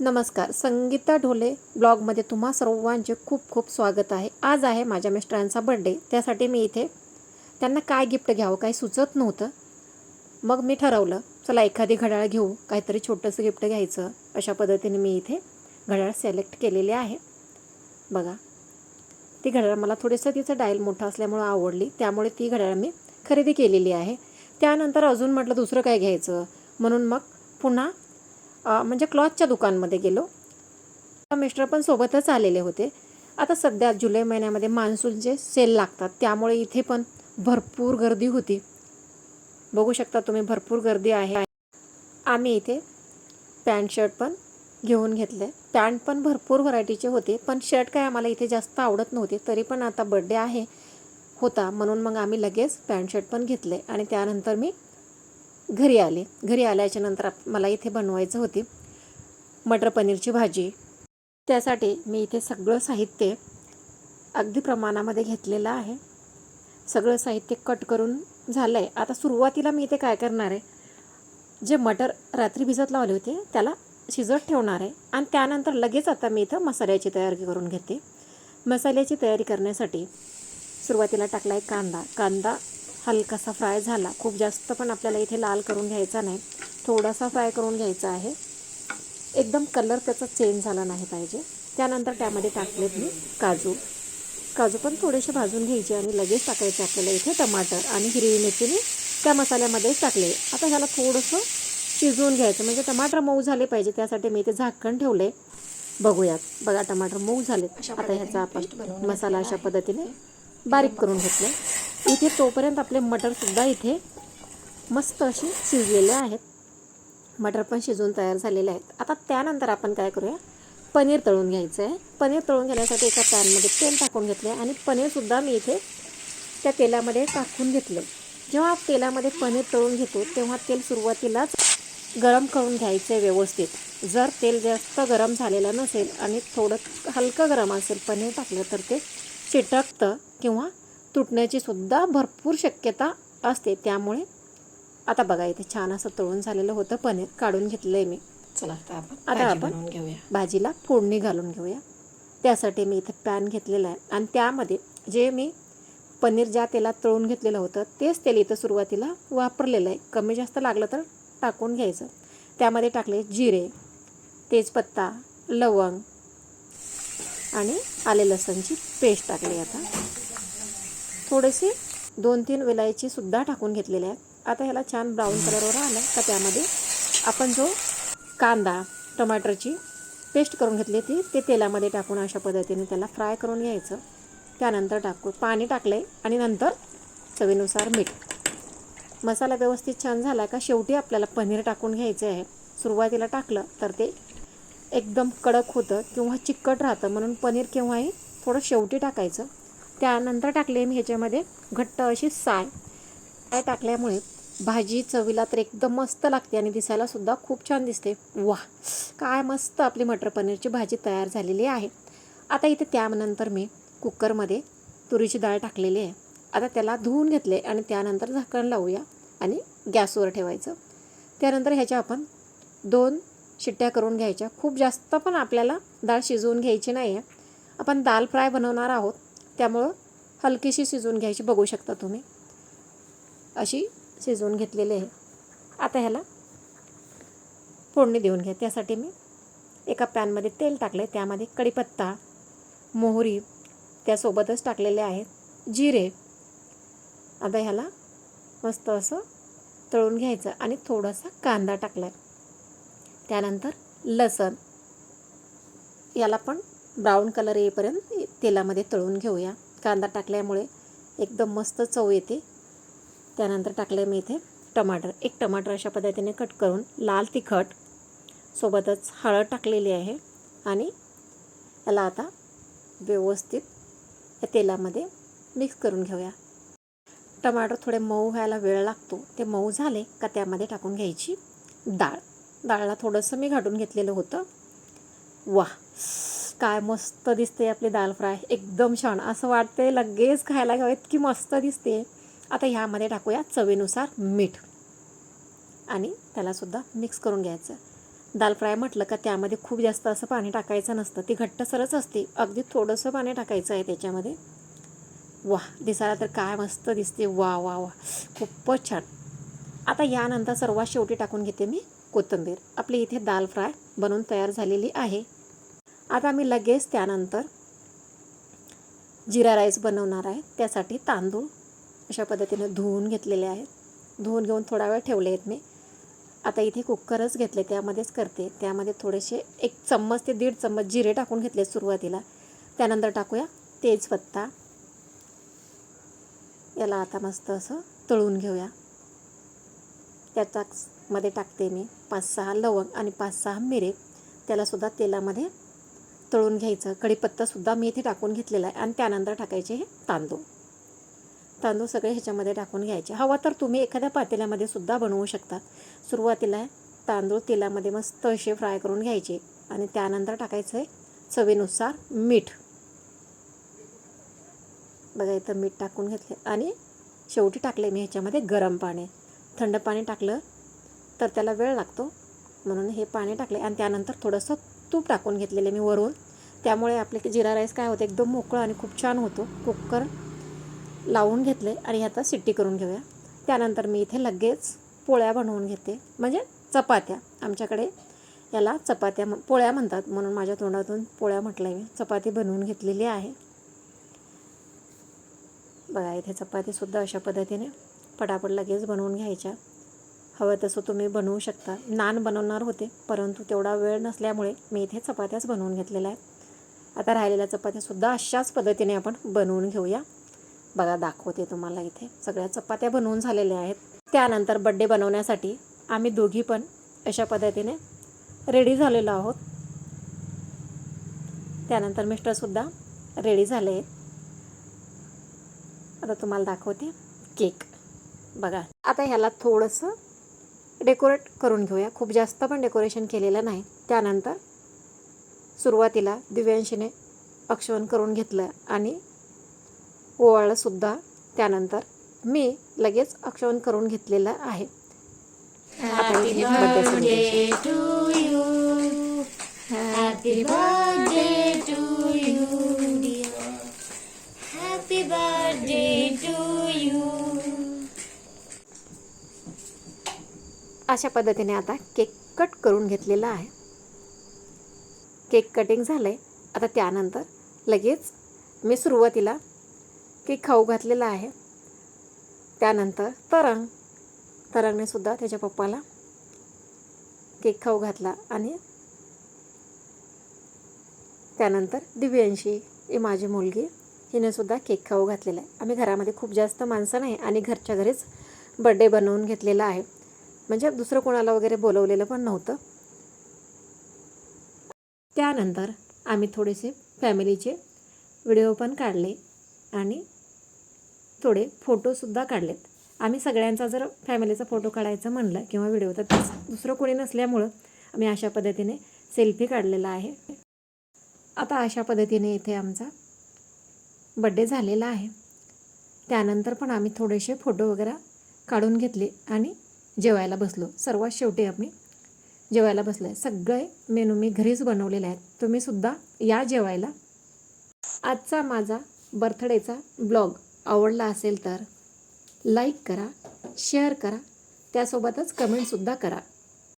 नमस्कार. संगीता ढोले ब्लॉगमध्ये तुम्हा सर्वांचे खूप खूप स्वागत आहे. आज आहे माझ्या मिस्टरांचा बड्डे त्यासाठी मी इथे त्यांना काय गिफ्ट घ्यावं काही सुचत नव्हतं. मग मी ठरवलं चला एखादी घड्याळ घेऊ काहीतरी छोटंसं गिफ्ट घ्यायचं. अशा पद्धतीने मी इथे घड्याळ सिलेक्ट केलेले आहे. बघा ती घड्याळ मला थोडंसं तिचं डायल मोठं असल्यामुळं आवडली. त्यामुळे ती घड्याळ मी खरेदी केलेली आहे. त्यानंतर अजून म्हटलं दुसरं काय घ्यायचं? म्हणून मग पुन्हा म्हणजे क्लॉथच्या दुकानमध्ये गेलो. मिस्टर पण सोबतच आलेले होते. आता सध्या जुलै महिन्यामध्ये मान्सूनचे सेल लागतात. त्यामुळे इथे पण भरपूर गर्दी होती. बघू शकता तुम्ही भरपूर गर्दी आहे. आम्ही इथे पॅन्ट शर्ट पण घेऊन घेतले. पॅन्ट पण भरपूर व्हरायटीचे होते. पण शर्ट काय आम्हाला इथे जास्त आवडत नव्हते. तरी पण आता बड्डे आहे होता. म्हणून मग आम्ही लगेच पॅन्ट शर्ट पण घेतले आणि त्यानंतर मी घरी आले. घरी आल्याच्यानंतर आप- मला इथे बनवायचं होती. मटर पनीरची भाजी. त्यासाठी मी इथे सगळं साहित्य अगदी प्रमाणामध्ये घेतलेलं आहे. सगळं साहित्य कट करून झालं आहे आता सुरुवातीला मी इथे काय करणार आहे? जे मटर रात्री भिजत लावले होते त्याला शिजत ठेवणार आहे. आणि त्यानंतर लगेच आता मी इथं मसाल्याची तयारी करून घेते. मसाल्याची तयारी करण्यासाठी सुरुवातीला टाकला आहे कांदा. कांदा हलकासा फ्राय झाला. खूप जास्त पण आपल्याला इथे लाल करून घ्यायचा नाही. थोडासा फ्राय करून घ्यायचा आहे. एकदम कलर त्याचा चेंज झाला नाही पाहिजे. त्यानंतर त्यामध्ये टाकलेत मी काजू. काजू पण थोडेसे भाजून घ्यायचे आणि लगेच टाकायचे आपल्याला इथे टमाटर आणि हिरवी मिरची मी त्या मसाल्यामध्येच टाकले. आता ह्याला थोडंसं शिजवून घ्यायचं. म्हणजे टमाटर मऊ झाले पाहिजे. त्यासाठी मी इथे झाकण ठेवले. बघूयात. बघा टमाटर मऊ झालेत. आता ह्याचा आपण मसाला अशा पद्धतीने बारीक करून घेतले इथे तोपर्यंत आपले मटरसुद्धा इथे मस्त असे शिजलेले आहेत. मटर पण शिजून तयार झालेले आहेत. आता त्यानंतर आपण काय करूया? पनीर तळून घ्यायचं आहे पनीर तळून घेण्यासाठी एका पॅनमध्ये तेल टाकून घेतले आणि पनीरसुद्धा मी इथे त्या तेलामध्ये टाकून घेतले जेव्हा तेलामध्ये पनीर तळून घेतो तेव्हा तेल सुरुवातीलाच गरम करून घ्यायचं आहे व्यवस्थित. जर तेल जास्त गरम झालेलं नसेल आणि थोडं हलकं गरम असेल पनीर टाकलं तर ते चिटकतं किंवा तुटण्याची सुद्धा भरपूर शक्यता असते. त्यामुळे आता बघा इथे छान असं तळून झालेलं होतं पनीर. काढून घेतलं आहे मी. चला आता आपण आता घेऊया. भाजीला फोडणी घालून घेऊया. त्यासाठी मी इथे पॅन घेतलेला आहे. आणि त्यामध्ये जे मी पनीर ज्या तेलात तळून घेतलेलं होतं तेच तेल इथं सुरुवातीला वापरलेलं आहे. कमी जास्त लागलं तर टाकून घ्यायचं. त्यामध्ये टाकले जिरे तेजपत्ता लवंग आणि आले लसणची पेस्ट टाकली आता. थोडेसे दोन तीन वेलायची सुद्धा टाकून घेतलेले आहेत. आता ह्याला छान ब्राऊन कलरवर आलं का त्यामध्ये आपण जो कांदा टमाटरची पेस्ट करून घेतली ती ते तेलामध्ये टाकून अशा पद्धतीने त्याला फ्राय करून घ्यायचं. त्यानंतर टाकू पाणी टाकलं आहे आणि नंतर चवीनुसार मीठ. मसाला व्यवस्थित छान झाला का शेवटी आपल्याला पनीर टाकून घ्यायचे आहे. सुरुवातीला टाकलं तर ते एकदम कडक होतं किंवा चिकट राहतं म्हणून पनीर केव्हाही थोडं शेवटी टाकायचं. त्यानंतर टाकले मी ह्याच्यामध्ये घट्ट अशी साय. साय टाकल्यामुळे भाजी चवीला तर एकदम मस्त लागते आणि दिसायला सुद्धा खूप छान दिसते. वा काय मस्त आपली मटर पनीरची भाजी तयार झालेली आहे. आता इथे त्यानंतर मी कुकरमध्ये तुरीची डाळ टाकलेली आहे. आता त्याला धुवून घेतले आणि त्यानंतर झाकण लावूया आणि गॅसवर ठेवायचं. त्यानंतर ह्याच्या आपण दोन शिट्ट्या करून घ्यायच्या. खूप जास्त पण आपल्याला डाळ शिजवून घ्यायची नाही आहे आपण दाल फ्राय बनवणार आहोत. त्यामुळं हलकीशी शिजवून घ्यायची बघू शकता तुम्ही. अशी शिजवून घेतलेली आहे. आता ह्याला फोडणी देऊन घ्या. त्यासाठी मी एका पॅनमध्ये तेल टाकले त्यामध्ये कढीपत्ता मोहरी त्यासोबतच टाकलेले आहेत. जिरे. आता ह्याला मस्त असं तळून घ्यायचं आणि थोडासा कांदा टाकला आहे त्यानंतर लसण. याला पण ब्राऊन कलर येईपर्यंत तेलामध्ये तळून घेऊया. कांदा टाकल्यामुळे एकदम मस्त चव येते. त्यानंतर टाकले मी इथे टमाटर. एक टमाटर अशा पद्धतीने कट करून लाल तिखट सोबतच हळद टाकलेली आहे आणि याला आता व्यवस्थित या तेलामध्ये मिक्स करून घेऊया. टमाटर थोडे मऊ व्हायला वेळ लागतो. ते मऊ झाले का त्यामध्ये टाकून घ्यायची डाळ. डाळला थोडंसं मी घाटून घेतलेलं होतं. वा काय मस्त दिसते आपली दाल फ्राय. एकदम छान. असं वाटते लगेच खायला घ्यावं इतकी मस्त दिसते. आता ह्यामध्ये टाकूया चवीनुसार मीठ. आणि त्यालासुद्धा मिक्स करून घ्यायचं. दाल फ्राय म्हटलं का त्यामध्ये खूप जास्त असं पाणी टाकायचं नसतं. ती घट्टसरच असते. अगदी थोडंसं पाणी टाकायचं आहे त्याच्यामध्ये. वा दिसायला तर काय मस्त दिसते. वा वा वा खूपच छान. आता यानंतर सर्वात शेवटी टाकून घेते मी कोथिंबीर. आपली इथे दाल फ्राय बनवून तयार झालेली आहे. आता मी लगेच त्यानंतर जिरा राईस बनवणार आहे. त्यासाठी तांदूळ अशा पद्धतीने धुवून घेतलेले आहेत. धुवून घेऊन थोडा वेळ ठेवले आहेत मी. आता इथे कुकरच घेतले त्यामध्येच करते. त्यामध्ये थोडेसे एक चम्मच ते दीड चम्मच जिरे टाकून घेतले सुरुवातीला. त्यानंतर टाकूया तेजपत्ता. याला आता मस्त असं तळून घेऊया. त्याच्यामध्ये टाकते मी पाच सहा लवंग आणि पाच सहा मिरे. त्यालासुद्धा तेलामध्ये तळून घ्यायचं. कढीपत्तासुद्धा मी इथे टाकून घेतलेला आहे. आणि त्यानंतर टाकायचे हे तांदूळ. तांदूळ सगळे ह्याच्यामध्ये टाकून घ्यायचे. हवा तर तुम्ही एखाद्या पातेल्यामध्ये सुद्धा बनवू शकता. सुरुवातीला तांदूळ तेलामध्ये मस्त असे फ्राय करून घ्यायचे. आणि त्यानंतर टाकायचं आहे चवीनुसार मीठ. बघा इथं मीठ टाकून घेतले. आणि शेवटी टाकले मी ह्याच्यामध्ये गरम पाणी. थंड पाणी टाकलं तर त्याला वेळ लागतो. म्हणून हे पाणी टाकले आणि त्यानंतर थोडंसं तूप टाकून घेतलेले मी वरून. त्यामुळे आपले जिरा राईस काय होतं एकदम मोकळं आणि खूप छान होतो. कुकर लावून घेतले आणि आता सिट्टी करून घेऊया. त्यानंतर मी इथे लगेच पोळ्या बनवून घेते. म्हणजे चपात्या. आमच्याकडे याला चपात्या पोळ्या म्हणतात. म्हणून माझ्या तोंडातून पोळ्या म्हटलं आहे मी. चपाती बनवून घेतलेली आहे. बघा इथे चपातीसुद्धा अशा पद्धतीने पटापट लगेच बनवून घ्यायच्या. हवं तसं तुम्ही बनवू शकता. नान बनवणार होते परंतु तेवढा वेळ नसल्यामुळे मी इथे चपात्याच बनवून घेतलेल्या आहेत आता राहिलेल्या चपात्यासुद्धा अशाच पद्धतीने आपण बनवून घेऊया. बघा दाखवते तुम्हाला इथे. सगळ्या चपात्या बनवून झालेल्या आहेत. त्यानंतर बड्डे बनवण्यासाठी आम्ही दोघी पण अशा पद्धतीने रेडी झालेलो आहोत. त्यानंतर मिस्टरसुद्धा रेडी झाले आहेत. आता तुम्हाला दाखवते केक बघा आता ह्याला थोडंसं डेकोरेट करून घेऊया. खूप जास्त पण डेकोरेशन केलेलं नाही. त्यानंतर सुरुवातीला दिव्यांशीने अक्षवन करून घेतलं आणि ओवाळंसुद्धा त्यानंतर मी लगेच अक्षवन करून घेतलेलं आहे. अशा पद्धतीने आता केक कट करून घेतलेला आहे. केक कटिंग झालं आहे आता त्यानंतर लगेच मी सुरुवातीला केक खाऊ घातलेला आहे. त्यानंतर तरंग. तरंगने सुद्धा त्याच्या पप्पाला केक खाऊ घातला आणि त्यानंतर दिव्यांशी ही माझी मुलगी हिने सुद्धा केक खाऊ घातलेला आहे. आम्ही घरामध्ये खूप जास्त माणसं नाही आणि घरच्या घरीच बड्डे बनवून घेतलेला आहे. म्हणजे दुसरं कोणाला वगैरे बोलवलेलं पण नव्हतं. त्यानंतर आम्ही थोडेसे फॅमिलीचे व्हिडिओ पण काढले आणि थोडे फोटोसुद्धा काढलेत. आम्ही सगळ्यांचा जर फॅमिलीचा फोटो काढायचं म्हणलं किंवा व्हिडिओ तर दुसरं कोणी नसल्यामुळं आम्ही अशा पद्धतीने सेल्फी काढलेला आहे. आता अशा पद्धतीने इथे आमचा बड्डे झालेला आहे. त्यानंतर पण आम्ही थोडेसे फोटो वगैरे काढून घेतले आणि जेवायला बसलो. सर्वात शेवटी आम्ही जेवायला बसलं आहे सगळे मेनू मी घरीच बनवलेले आहेत. तुम्हीसुद्धा या जेवायला. आजचा माझा बर्थडेचा ब्लॉग आवडला असेल तर लाईक करा शेअर करा त्यासोबतच कमेंटसुद्धा करा.